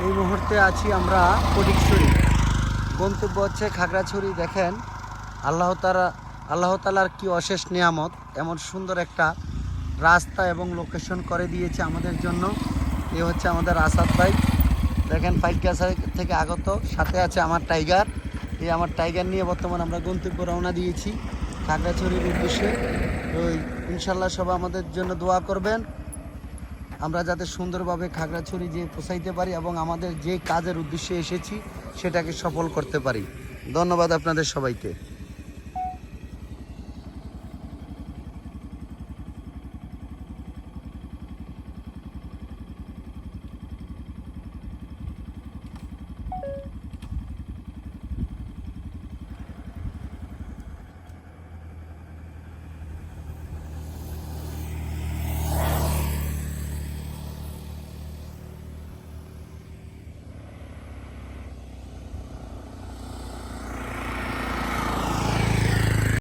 এই মুহূর্তে আছি আমরা ফটিকছড়ি গন্তব্য হচ্ছে খাগড়াছড়ি, দেখেন। আল্লাহ তালা আল্লাহ তালার কি অশেষ নিয়ামত, এমন সুন্দর একটা রাস্তা এবং লোকেশন করে দিয়েছে আমাদের জন্য। এ হচ্ছে আমাদের আসাদ ভাই। দেখেন পাইকাসা থেকে আগত, সাথে আছে আমার টাইগার। এই আমার টাইগার নিয়ে বর্তমান আমরা গন্তব্য রওনা দিয়েছি খাগড়াছড়ির উদ্দেশ্যে। ওই ইনশাল্লাহ সব আমাদের জন্য দোয়া করবেন। আমরা যাতে সুন্দরভাবে খাগড়াছড়ি যে পৌঁছাইতে পারি এবং আমাদের যে কাজের উদ্দেশ্যে এসেছি, সেটাকে সফল করতে পারি। ধন্যবাদ আপনাদের সবাইকে।